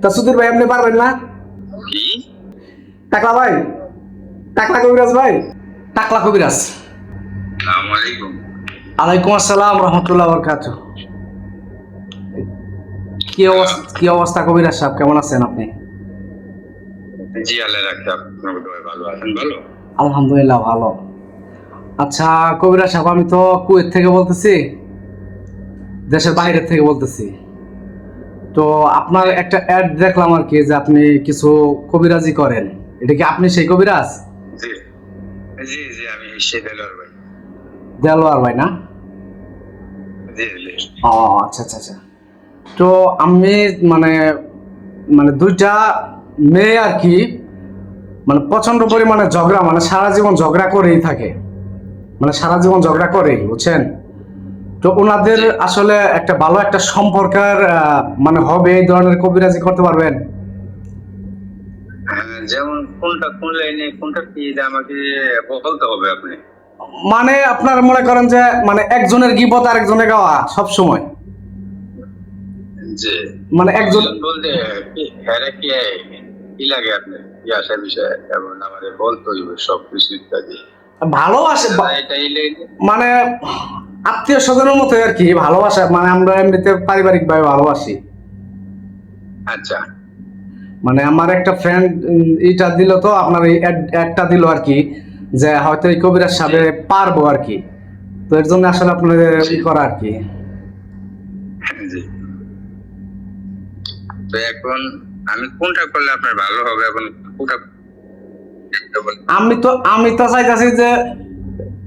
তা সুধীর ভাই আপনি পারবেন না? টাকলা ভাই টাকলা কবিরাজ ভাই। টাকলা কবিরাজ। আলাইকুম। আসসালাম রহমতুল্লাহ বরকাত কি অবস্থা কি অবস্থা কবিরাজ সাহেব? কেমন আছেন আপনি? জি আল্লাহ রাখছে ভালো আছেন ভালো? আলহামদুলিল্লাহ ভালো। আচ্ছা কবিরাজ সাহেব আমি তো কুয়েত থেকে বলতেছি দেশের বাইরে থেকে বলতেছি। তো আপনার একটা অ্যাড দেখলাম আর কি যে আপনি কিছু কবিরাজি করেন। এটা কি আপনি সেই কবিরাজ? জি। জি জি আমি সে দেলোয়ার ভাই। দেলোয়ার ভাই না? জি জি। ও আচ্ছা আচ্ছা আচ্ছা। তো আমি মানে মানে দুইটা মেয়ে আর কি মানে প্রচণ্ড পরিমাণে ঝগড়া মানে সারা জীবন ঝগড়া করেই থাকে। মানে সারা জীবন ঝগড়া করেই বুঝছেন? তো ওনাদের আসলে একটা ভালো একটা সম্পর্কের মানে হবে এই ধরনের কবিরাজি করতে পারবেন? হ্যাঁ, যেমন কোনটা কোন লাইনে কোনটা কি আমাকে বলতে হবে আপনি। মানে আপনার মনে করেন যে মানে একজনের গিবত আর একজনের গাওয়া সব সময়? যে মানে একজন বলতে কি হ্যাঁ কি কি লাগে আপনি কি আশা বিষয়? এবং আমাদের বলতে হইবে সব কিছু ইত্যাদি। ভালোবাসে বা- এটা মানে আত্মীয় স্বজনের মতো আর কি ভালোবাসা মানে আমরা এমনিতে পারিবারিক ভাবে ভালোবাসি। আচ্ছা। মানে আমার একটা ফ্রেন্ড এটা দিল তো আপনার এই একটা দিল আর কি যে হয়তো এই কবিরাজ সাহেবে পারব আর কি। তো এর জন্য আসলে আপনাদের ই করা আর কি। জি। তো এখন আমি কোনটা করলে আপনার ভালো হবে এখন কোনটা আমি তো আমি তো চাইতেছি যে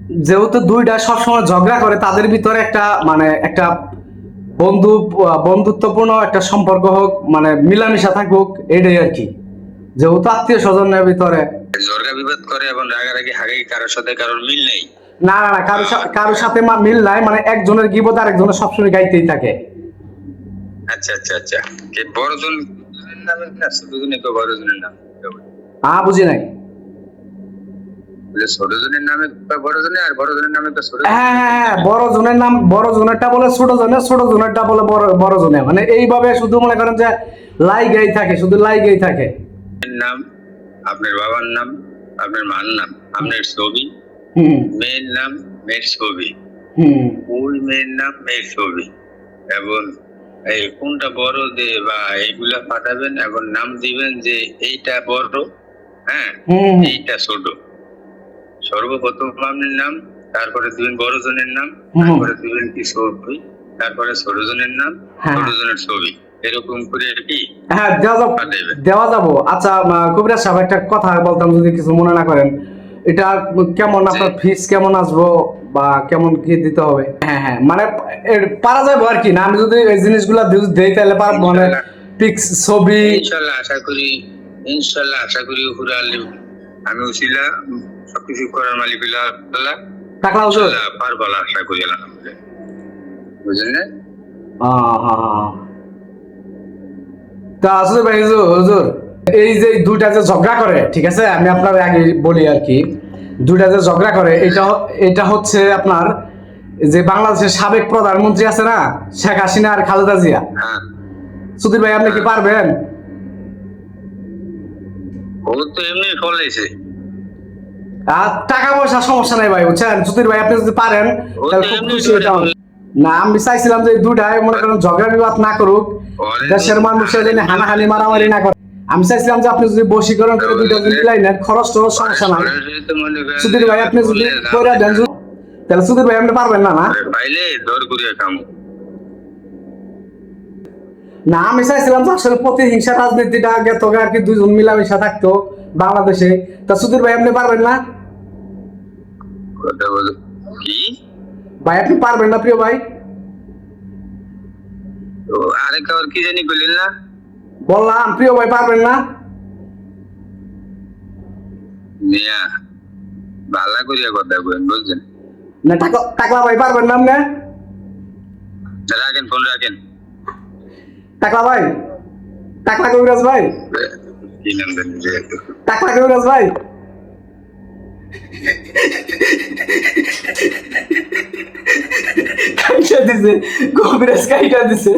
যেহেতু দুইটা সবসময় ঝগড়া করে তাদের ভিতরে একটা মানে একটা বন্ধু বন্ধুত্বপূর্ণ একটা সম্পর্ক হোক মানে মিলামিশা থাকুক এটাই আর কি। যেহেতু আত্মীয় স্বজনের ভিতরে। ঝরগা বিবাদ করে এবং রাগারাগি হাগাই কারোর সাথে কারোর মিল নেই। না না না কারোর কারোর সাথে মা- মিল নাই মানে একজনের গিবত আর একজনের সবসময় গাইতেই থাকে। আচ্ছা আচ্ছা আচ্ছা। কে বড়জন নামে না বড়জনের নাম। আ বুঝি নাই। ছোটজনের নামে কয় বড়জনে আর বড়জনের নামে ছোট হ্যাঁ হ্যাঁ হ্যাঁ নাম বড় জনেরটা বলে ছোট জনের ছোট জনেরটা বলে মানে এইভাবে শুধু মনে করেন যে থাকে শুধু থাকে। নাম আপনার বাবার নাম আপনার মার নাম আপনার ছবি মেয়ের নাম মেয়ের ছবি। ওই মেয়ের নাম মেয়ের ছবি। এবং এই কোনটা বড় দে বা এইগুলা পাঠাবেন এবং নাম দিবেন যে এইটা বড় হ্যাঁ। এইটা ছোট। সর্বপ্রথম আপনার নাম তারপরে দিবেন বড় জনের নাম তারপরে দিবেন কি ছবি তারপরে ছোট জনের নাম হ্যাঁ। ছোট জনের ছবি। এরকম করে কি হ্যাঁ দেওয়া যাব। পাঠাইবেন দেওয়া যাব। আচ্ছা কবিরাজ সাহেব একটা কথা বলতাম যদি কিছু মনে না করেন। এটা কেমন আপনার ফিস কেমন আসব বা কেমন কি দিতে হবে? হ্যাঁ হ্যাঁ। মানে পারা যাব আর কি না? আমি যদি এই জিনিসগুলো দেই তাহলে পারব মানে পিক্স ছবি ইনশাল্লাহ আশা করি ইনশাল্লাহ আশা করি আল্লাহ আমি উসিলা সবকিছু করার মালিক হইলা আল্লাহ হুজুর পারব আশা করি আলহামদুলিল্লাহ বুঝলেন না? হ্যাঁ, হ্যাঁ। তা আসলে ভাই হুজুর এই যে দুইটা যে ঝগড়া করে ঠিক আছে? আমি আপনার আগে বলি আর কি। দুইটা যে ঝগড়া করে এটা এটা হচ্ছে আপনার যে বাংলাদেশের সাবেক প্রধানমন্ত্রী আছে না শেখ হাসিনা আর খালেদা জিয়া। হ্যাঁ। সুধীর ভাই আপনি কি পারবেন? ও তো এমনি ফলাইছে। টাকা পয়সা সমস্যা নাই ভাই বুঝছেন? সুধীর ভাই আপনি যদি পারেন তাহলে খুব খুশি হইতাম। না আমি চাইছিলাম যে এই দুইটাই মনে করেন ঝগড়া বিবাদ না করুক দেশের মানুষের জন্য হানাহানি মারামারি না করে আমি চাইছিলাম যে আপনি যদি বশীকরণ করে দুইটা যদি মিলাই নেন খরচ টরচ সমস্যা নাই। করেন সুধীর ভাই আপনি যদি করে দেন তাহলে সুধীর ভাই আপনি পারবেন না না? না আমি চাইছিলাম যে আসলে প্রতিহিংসা রাজনীতিটা আগে তোকে আর কি দুইজন মিলামিশা থাকতো বাংলাদেশে। তা সুধীর ভাই আপনি পারবেন না? কি? ভাই আপনি পারবেন না প্রিয় ভাই। তো আরেক কি জানি বললেন না? বললাম প্রিয় ভাই পারবেন না। মিয়া ভালো করিয়া কথা বলেন বুঝছেন? না টাকা টাকলা ভাই পারবেন না আপনি? রাখেন ফোন রাখেন। টাকলা ভাই টাকলা কবিরাজ ভাই। টাকলা কবিরাজ ভাই। কাইটা দিছে গভীরাজ কাইটা দিছে।